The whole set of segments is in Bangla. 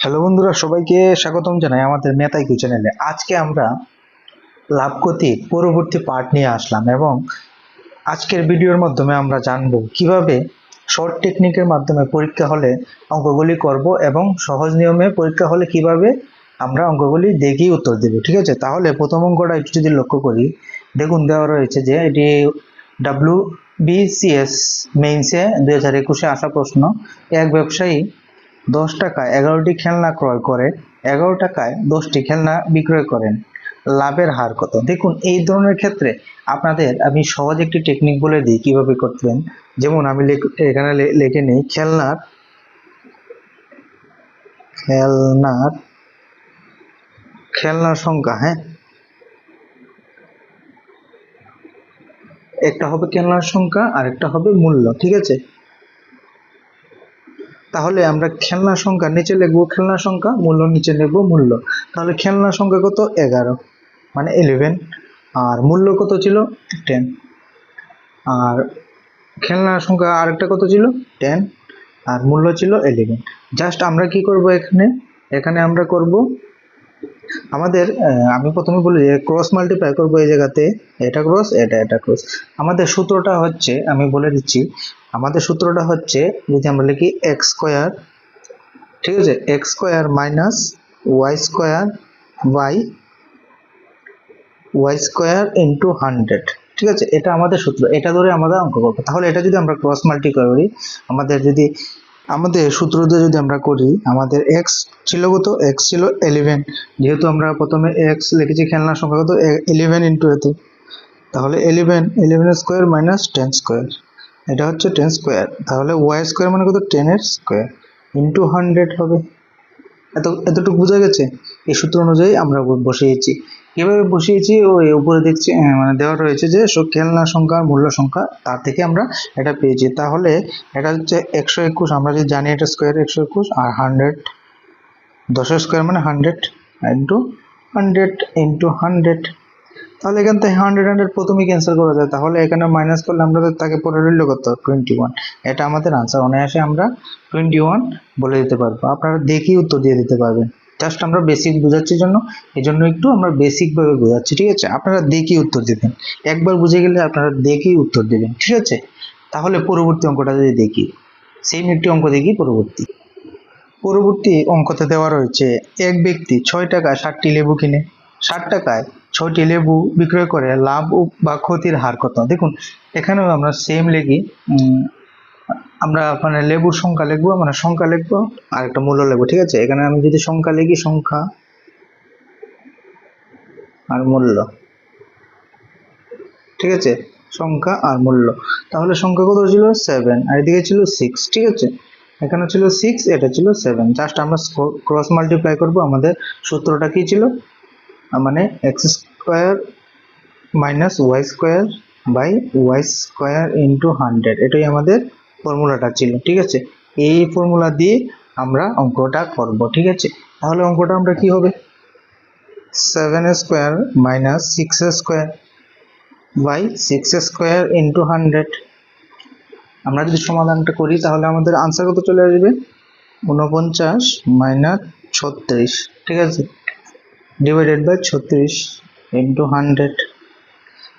হ্যালো বন্ধুরা, সবাইকে স্বাগতম জানাই আমাদের মেতাইকু চ্যানেলে আজকে আমরা লাভ ক্ষতির পরবর্তী পার্ট নিয়ে আসলাম এবং আজকের ভিডিওর মাধ্যমে আমরা জানব কীভাবে শর্ট টেকনিকের মাধ্যমে পরীক্ষা হলে অঙ্কগুলি করব এবং সহজ নিয়মে পরীক্ষা হলে কীভাবে আমরা অঙ্কগুলি দেখেই উত্তর দেব, ঠিক আছে? তাহলে প্রথম অঙ্কটা একটু যদি লক্ষ্য করি, দেখুন দেওয়া রয়েছে যে এটি ডাব্লিউ বিসিএস মেইনসে দুই হাজার একুশে আসা প্রশ্ন। এক ব্যবসায়ী দশ টাকায় এগারোটি খেলনা ক্রয় করে, এগারো টাকায় দশটি খেলনা বিক্রয় করেন। লাভের হার কত? দেখুন, এই ধরনের ক্ষেত্রে আপনাদের আমি সহজ একটি টেকনিক বলে দিই কীভাবে করবেন যেমন আমি এখানে লিখে নিই, খেলনার খেলনার খেলনার সংখ্যা হ্যাঁ? একটা হবে খেলনার সংখ্যা আর একটা হবে মূল্য, ঠিক আছে? তাহলে আমরা খেলনা সংখ্যা নিচে লিখব খেলনা সংখ্যা, মূল্য নিচে লিখব মূল্য। তাহলে খেলনা সংখ্যা কত? এগারো মানে ইলেভেন আর মূল্য কত ছিল? টেন আর খেলনার সংখ্যা আরেকটা কত ছিল? টেন আর মূল্য ছিল ইলেভেন জাস্ট আমরা কি করব এখানে? এখানে আমরা করব আমাদের আমি প্রথমে বলি যে ক্রস মাল্টিপ্লাই করব এই জায়গাতে, এটা ক্রস এটা এটা ক্রস আমাদের সূত্রটা হচ্ছে, আমি বলে দিচ্ছি, আমাদের সূত্রটা হচ্ছে, যদি আমরা লিখি এক্স স্কোয়ার ঠিক আছে X square minus Y square by Y square into hundred ঠিক আছে, এটা আমাদের সূত্র, এটা ধরে আমাদের অঙ্ক করব। তাহলে এটা যদি আমরা ক্রস মাল্টি করি, আমাদের যদি আমাদের সূত্র দিয়ে যদি আমরা করি, আমাদের এক্স ছিল কত? এক্স ছিল এলিভেন যেহেতু আমরা প্রথমে এক্স লিখেছি খেলনার সংখ্যা কত? ইলেভেন ইন্টু এত তাহলে eleven eleven square minus ten square এটা হচ্ছে টেন স্কোয়ার তাহলে ওয়াই স্কোয়ার মানে কত? টেনের স্কোয়ার ইন্টু হান্ড্রেড হবে। এত, এতটুকু বোঝা গেছে? এই সূত্র অনুযায়ী আমরা বসিয়েছি। কীভাবে বসিয়েছি, ওই উপরে দেখছি মানে দেওয়া রয়েছে যে খেলনা সংখ্যা মূল্য সংখ্যা, তার থেকে আমরা এটা পেয়েছি। তাহলে এটা হচ্ছে একশো একুশ, আমরা যদি জানি এটা স্কোয়ার একশো একুশ, আর হান্ড্রেড দশের স্কোয়ার মানে hundred into hundred into hundred তাহলে এখান থেকে হান্ড্রেড হান্ড্রেড প্রথমেই ক্যান্সেল করা যায়। তাহলে এখানে মাইনাস করলে আমরা তাকে পরে রইল কত টোয়েন্টি ওয়ান এটা আমাদের আনসার অনায়াসে আমরা টোয়েন্টি ওয়ান বলে দিতে পারব। আপনারা দেখেই উত্তর দিয়ে দিতে পারবেন। জাস্ট আমরা বেসিক বোঝাচ্ছি জন্য এই জন্য একটু আমরা বেসিকভাবে বোঝাচ্ছি ঠিক আছে? আপনারা দেখেই উত্তর দেবেন। একবার বুঝে গেলে আপনারা দেখেই উত্তর দেবেন ঠিক আছে? তাহলে পরবর্তী অঙ্কটা যদি দেখি সেম একটি অঙ্ক দেখি পরবর্তী। পরবর্তী অঙ্কতে দেওয়া রয়েছে এক ব্যক্তি ছয় টাকায় ষাটটি লেবু কিনে ষাট টাকায় ছয়টি লেবু বিক্রয় করে লাভ বা ক্ষতির হার কত? দেখুন এখানেও আমরা সেম উম, আমরা মানে লেবুর সংখ্যা লিখব মানে সংখ্যা লিখব, আর একটা মূল্য লিখব, ঠিক আছে? এখানে আমি যদি সংখ্যা লিখি, সংখ্যা আর মূল্য, ঠিক আছে? সংখ্যা আর মূল্য। তাহলে সংখ্যা কত ছিল? সেভেন আর এদিকে ছিল সিক্স ঠিক আছে? এখানে ছিল সিক্স এটা ছিল সেভেন জাস্ট আমরা ক্রস মাল্টিপ্লাই করব, আমাদের সূত্রটা কি ছিল? মানে X square minus Y square by Y square into hundred এটাই আমাদের ফর্মুলাটা ছিল, ঠিক আছে? এই ফর্মুলা দিয়ে আমরা অঙ্কটা করব, ঠিক আছে? তাহলে অঙ্কটা আমরা কি হবে? Seven square minus six square by six square into hundred আমরা যদি সমাধানটা করি, তাহলে আমাদের আনসার কত চলে আসবে? উনপঞ্চাশ মাইনাস ছত্রিশ, ঠিক আছে? ডিভাইডেড বাই ছত্রিশ ইন্টু হান্ড্রেড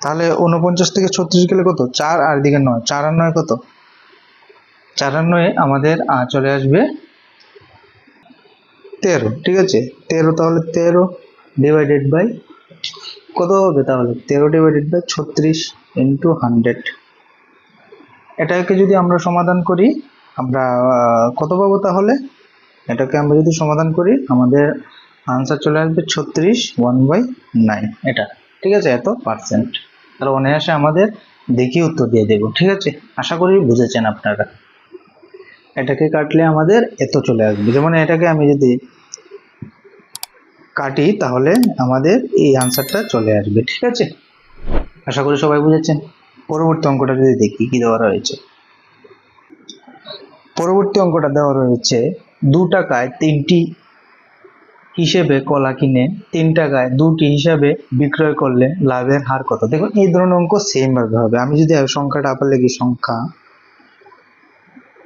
তাহলে উনপঞ্চাশ থেকে ছত্রিশ গেলে কত? চার, আর দিকে নয়, চার আর নয় কত? চার আর নয় আমাদের চলে আসবে তেরো, ঠিক আছে? তেরো তাহলে তেরো ডিভাইডেড বাই কত হবে তাহলে? তেরো ডিভাইডেড বাই ছত্রিশ ইন্টু হান্ড্রেড এটাকে যদি আমরা সমাধান করি, আমরা কত পাবো তাহলে? এটাকে আমরা যদি সমাধান করি, আমাদের আনসার চলে আসবে ছত্রিশ ওয়ান বাই নাইন এটা, ঠিক আছে? এত পার্সেন্ট তাহলে অনায়াসে আমাদের দেখি উত্তর দিয়ে দেবো, ঠিক আছে? আশা করি বুঝেছেন আপনারা। এটাকে কাটলে আমাদের এত চলে আসবে। যেমন এটাকে আমি যদি কাটি, তাহলে আমাদের এই আনসারটা চলে আসবে, ঠিক আছে? আশা করি সবাই বুঝেছেন। পরবর্তী অঙ্কটা যদি দেখি, কি দেওয়া রয়েছে? পরবর্তী অঙ্কটা দেওয়া রয়েছে, দু টাকায় তিনটি হিসেবে কলা কিনে, তিন টাকায় দুটি হিসাবে বিক্রয় করলে লাভের হার কত? দেখুন, এই ধরনের অঙ্ক সেম ভাবে হবে। আমি যদি সংখ্যাটা আবার লিখি, সংখ্যা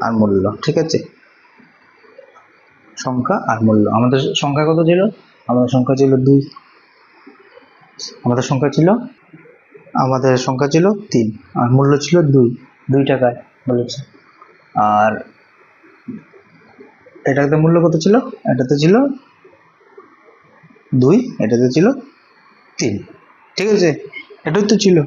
আর মূল্য, ঠিক আছে? সংখ্যা আর মূল্য। আমাদের সংখ্যা কত ছিল? আমাদের সংখ্যা ছিল দুই। আমাদের সংখ্যা ছিল? আমাদের সংখ্যা ছিল তিন। আর মূল্য ছিল দুই। দুই টাকায়, বলেছে। আর এটাতে মূল্য কত ছিল? এটাতে ছিল দুই, এটাতে ছিল তিন। ঠিক আছে? এটাই তো ছিল।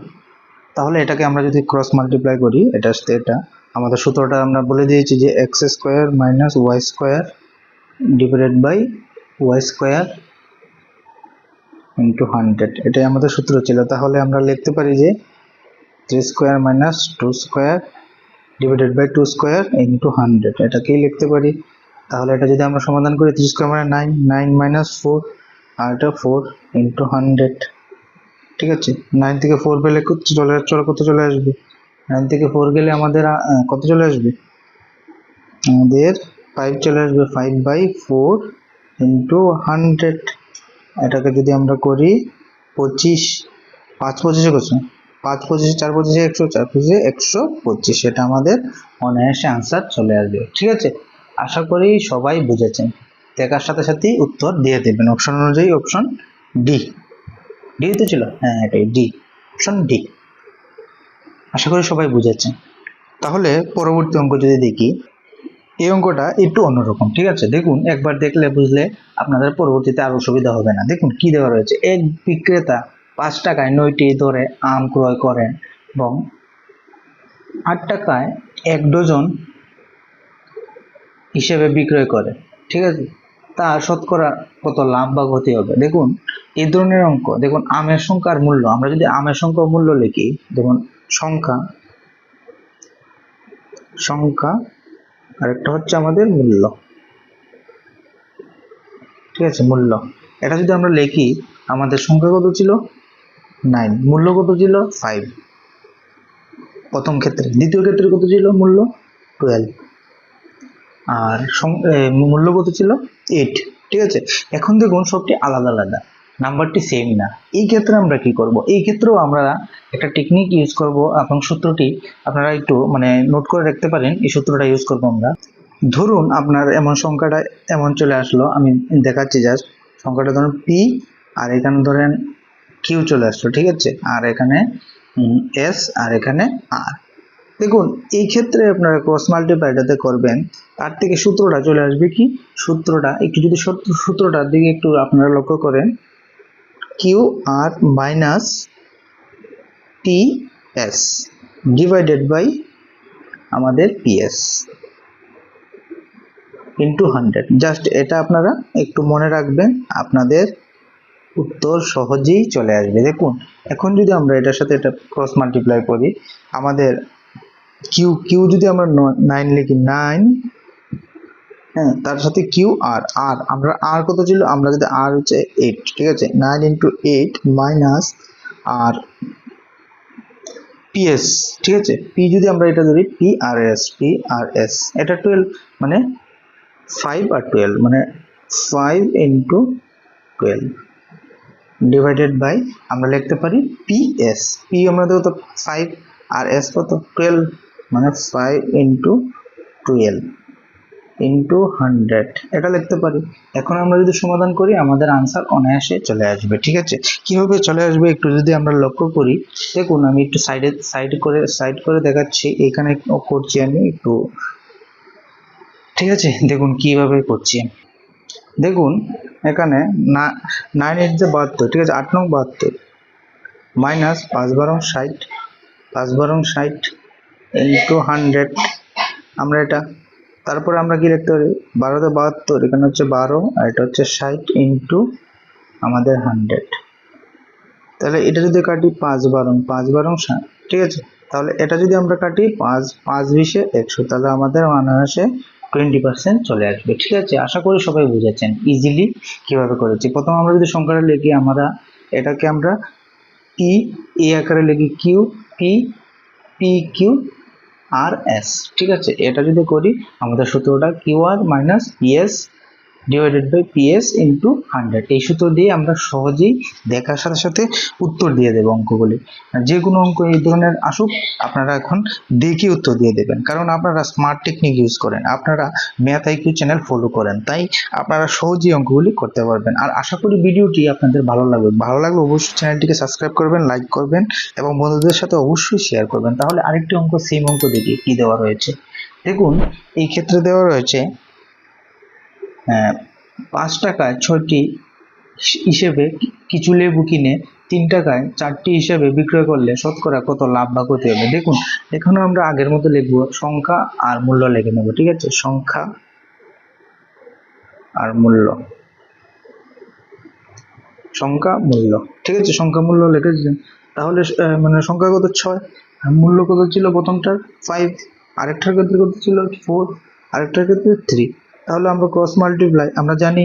তাহলে এটাকে আমরা যদি ক্রস মাল্টিপ্লাই করি, এটা এটা। আমাদের সূত্রটা আমরা বলে দিয়েছি যে X square minus Y square divided by Y square into hundred এটাই আমাদের সূত্র ছিল। তাহলে আমরা লিখতে পারি যে three square minus two square divided by two square into hundred এটাকেই লিখতে পারি? তাহলে এটা যদি আমরা সমাধান করি থ্রি স্কোয়ার মানে নাইন নাইন মাইনাস ফোর আর এটা ফোর ইন্টু হান্ড্রেড ঠিক আছে? নাইন থেকে ফোর পেলে চলে চলে কত চলে আসবে? নাইন থেকে ফোর গেলে আমাদের কত চলে আসবে? আমাদের ফাইভ চলে আসবে five by four into hundred এটাকে যদি আমরা করি পঁচিশ, পাঁচ পঁচিশে কত? পাঁচ পঁচিশে চার পঁচিশে একশো চার পঁচিশে একশো পঁচিশ। এটা আমাদের অনায়াসে আনসার চলে আসবে। ঠিক আছে? আশা করি সবাই বুঝেছেন। দেখার সাথে সাথেই উত্তর দিয়ে দেবেন। অপশন অনুযায়ী অপশন ডি ডি তো ছিল? হ্যাঁ এটাই ডি অপশন ডি আশা করি সবাই বুঝেছেন। তাহলে পরবর্তী অঙ্ক যদি দেখি, এই অঙ্কটা একটু অন্যরকম, ঠিক আছে? দেখুন, একবার দেখলে বুঝলে আপনাদের পরবর্তীতে আরও সুবিধা হবে না। দেখুন, কি দেওয়া রয়েছে? এক বিক্রেতা পাঁচ টাকায় নয়টি ধরে আম ক্রয় করেন এবং আট টাকায় এক ডজন হিসেবে বিক্রয় করে, ঠিক আছে? তার শতকরা কত লাভ বা ক্ষতি হবে? দেখুন, এই ধরনের অঙ্ক, দেখুন, আমের সংখ্যার মূল্য, আমরা যদি আমের সংখ্যা মূল্য লিখি, দেখুন সংখ্যা। সংখ্যা, আরেকটা হচ্ছে আমাদের মূল্য। ঠিক আছে, মূল্য। এটা যদি আমরা লিখি, আমাদের সংখ্যা কত ছিল? নাইন। মূল্য কত ছিল? ফাইভ। প্রথম ক্ষেত্রে। দ্বিতীয় ক্ষেত্রে কত ছিল? মূল্য টুয়েলভ। আর মূল্য কত ছিল? এইট। ঠিক আছে? এখন দেখুন সবটি আলাদা আলাদা। নাম্বারটি সেম না। এই ক্ষেত্রে আমরা কি করব? এই ক্ষেত্রেও আমরা একটা টেকনিক ইউজ করব। এবং সূত্রটি আপনারা একটু মানে নোট করে রাখতে পারেন। এই সূত্রটা ইউজ করব আমরা। ধরুন আপনার এমন সংখ্যাটা এমন চলে আসলো। আমি দেখাচ্ছি জাস্ট সংখ্যাটা ধরুন পি আর এখানে ধরেন কিউ চলে আসলো, ঠিক আছে? আর এখানে এস আর এখানে আর দেখুন, এই ক্ষেত্রে আপনারা ক্রস মাল্টিপ্লাইটাতে করবেন। তার থেকে সূত্রটা চলে আসবে কি? সূত্রটা, একটু যদি সূত্র- সূত্রটার দিকে একটু আপনারা লক্ষ্য করেন Q R minus P S divided by আমাদের পিএস ইন্টু হান্ড্রেড জাস্ট এটা আপনারা একটু মনে রাখবেন, আপনাদের উত্তর সহজেই চলে আসবে। দেখুন, এখন যদি আমরা এটার সাথে এটা ক্রস মাল্টিপ্লাই করি, আমাদের কিউ কিউ যদি আমরা নাইন লিখি নাইন হ্যাঁ তার সাথে কিউ আর আর, আমরা আর কত ছিল? আমরা যদি আর হচ্ছে এইট ঠিক আছে? নাইন ইন্টু এইট মাইনাস আর পিএস ঠিক আছে? পি যদি আমরা এটা ধরি পি আর এস পি আর এস এটা টুয়েলভ মানে ফাইভ আর টুয়েলভ মানে five into twelve divided by আমরা লিখতে পারি পি এস পি আমরা দেবো তো ফাইভ আর এস কত? টুয়েলভ মানে five into twelve into hundred এটা লিখতে পারি। এখন আমরা যদি সমাধান করি, আমাদের আনসার অনায়াসে চলে আসবে, ঠিক আছে? কীভাবে চলে আসবে একটু যদি আমরা লক্ষ্য করি, দেখুন আমি একটু সাইডে সাইড করে সাইড করে দেখাচ্ছি, এখানে করছি আমি একটু, ঠিক আছে? দেখুন কীভাবে করছি। দেখুন, এখানে না নাইন এইট যে বাহাত্তর, ঠিক আছে? আট নং বাহাত্তর। মাইনাস পাঁচ বারং ষাট, পাঁচ বারং ষাট ইন্টু হান্ড্রেড আমরা এটা তারপরে আমরা কি লিখতে পারি? বারোতে বাহাত্তর, এখানে হচ্ছে বারো, আর এটা হচ্ছে ষাট ইন্টু আমাদের হান্ড্রেড তাহলে এটা যদি কাটি পাঁচ বারং পাঁচ বারং ষাট, ঠিক আছে? তাহলে এটা যদি আমরা কাটি পাঁচ পাঁচ বিশে একশো, তাহলে আমাদের অনায়াসে টোয়েন্টি পার্সেন্ট চলে আসবে, ঠিক আছে? আশা করি সবাই বুঝেছেন ইজিলি কীভাবে করেছি। প্রথম আমরা যদি সংখ্যাটা লিখি, আমরা এটাকে আমরা পি এ আকারে লিখি Q P P Q R S ঠিক আছে? এটা যদি করি আমাদের সূত্রটা Q R minus PS divided by PS into hundred এই সূত্র দিয়ে আমরা সহজেই দেখার সাথে সাথে উত্তর দিয়ে দেবো অঙ্কগুলি। যে কোনো অঙ্ক এই ধরনের আসুক, আপনারা এখন দেখে উত্তর দিয়ে দেবেন। কারণ আপনারা স্মার্ট টেকনিক ইউজ করেন, আপনারা ম্যাথ আইকিউ চ্যানেল ফলো করেন, তাই আপনারা সহজেই অঙ্কগুলি করতে পারবেন। আর আশা করি ভিডিওটি আপনাদের ভালো লাগবে। ভালো লাগলে অবশ্যই চ্যানেলটিকে সাবস্ক্রাইব করবেন লাইক করবেন এবং বন্ধুদের সাথে অবশ্যই শেয়ার করবেন। তাহলে আরেকটি অঙ্ক সেম অঙ্ক দেখি কি দেওয়া রয়েছে? দেখুন, এই ক্ষেত্রে দেওয়া রয়েছে পাঁচ টাকায় ছয়টি হিসেবে কিছু লেবু কিনে তিন টাকায় চারটি হিসেবে বিক্রয় করলে শতকরা কত লাভ বা ক্ষতি হবে? দেখুন এখানে আমরা আগের মতো লিখব সংখ্যা আর মূল্য লিখে নেব, ঠিক আছে? সংখ্যা আর মূল্য। সংখ্যা, মূল্য, ঠিক আছে? সংখ্যা, মূল্য লিখেছেন তাহলে মানে সংখ্যা কত? ছয়। মূল্য কত ছিল প্রথমটার? ফাইভ আরেকটার ক্ষেত্রে কত ছিল? ফোর আরেকটার ক্ষেত্রে থ্রি তাহলে আমরা ক্রস মাল্টিপ্লাই আমরা জানি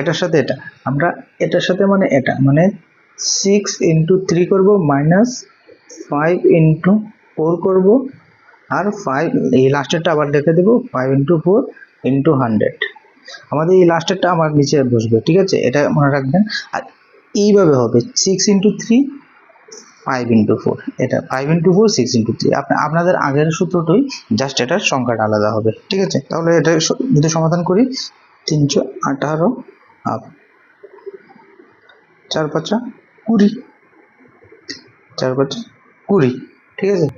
এটার সাথে এটা। আমরা এটার সাথে মানে এটা মানে সিক্স ইন্টু থ্রি করব মাইনাস ফাইভ ইন্টু ফোর করব, আর ফাইভ এই লাস্টেরটা আবার লিখে দেবো five into four into hundred আমাদের এই লাস্টেরটা আমার নিচে বসবে, ঠিক আছে? এটা মনে রাখবেন। আর এইভাবে হবে six into three five into four এটা five into four six into three আপনাদের আগের সূত্রটাই জাস্ট এটার সংখ্যাটা আলাদা হবে, ঠিক আছে? তাহলে এটা যদি সমাধান করি, তিনশো আঠারো আপ চার পাঁচা কুড়ি, চার পাঁচা কুড়ি, ঠিক আছে?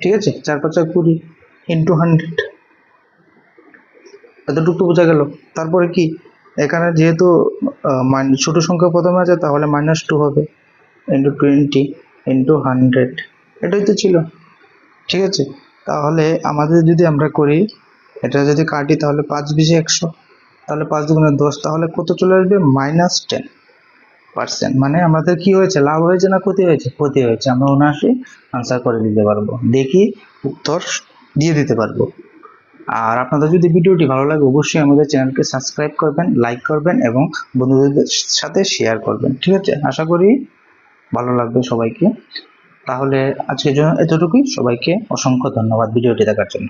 ঠিক আছে? চার পাঁচা কুড়ি ইন্টু হান্ড্রেড এতটুকু বোঝা গেল। তারপরে কি? এখানে যেহেতু ছোট সংখ্যা প্রথমে আছে, তাহলে মাইনাস টু হবে। ইন্টু টোয়েন্টি ইন্টু হান্ড্রেড এটাই তো ছিল। ঠিক আছে? তাহলে আমাদের যদি আমরা করি, এটা যদি কাটি তাহলে পাঁচ বিশে একশো। তাহলে পাঁচ দুগুণে দশ, তাহলে কত চলে আসবে? মাইনাস টেন পার্সেন্ট মানে আমাদের কি হয়েছে? লাভ হয়েছে না ক্ষতি হয়েছে? ক্ষতি হয়েছে। আমরা অনায়াসে আনসার করে দিতে পারব। দেখি উত্তর দিয়ে দিতে পারব। আর আপনাদের যদি ভিডিওটি ভালো লাগে, অবশ্যই আমাদের চ্যানেলকে সাবস্ক্রাইব করবেন লাইক করবেন এবং বন্ধুদের সাথে শেয়ার করবেন। ঠিক আছে? আশা করি ভালো লাগবে সবাইকে। তাহলে আজকের জন্য এতটুকুই। সবাইকে অসংখ্য ধন্যবাদ ভিডিওটি দেখার জন্য।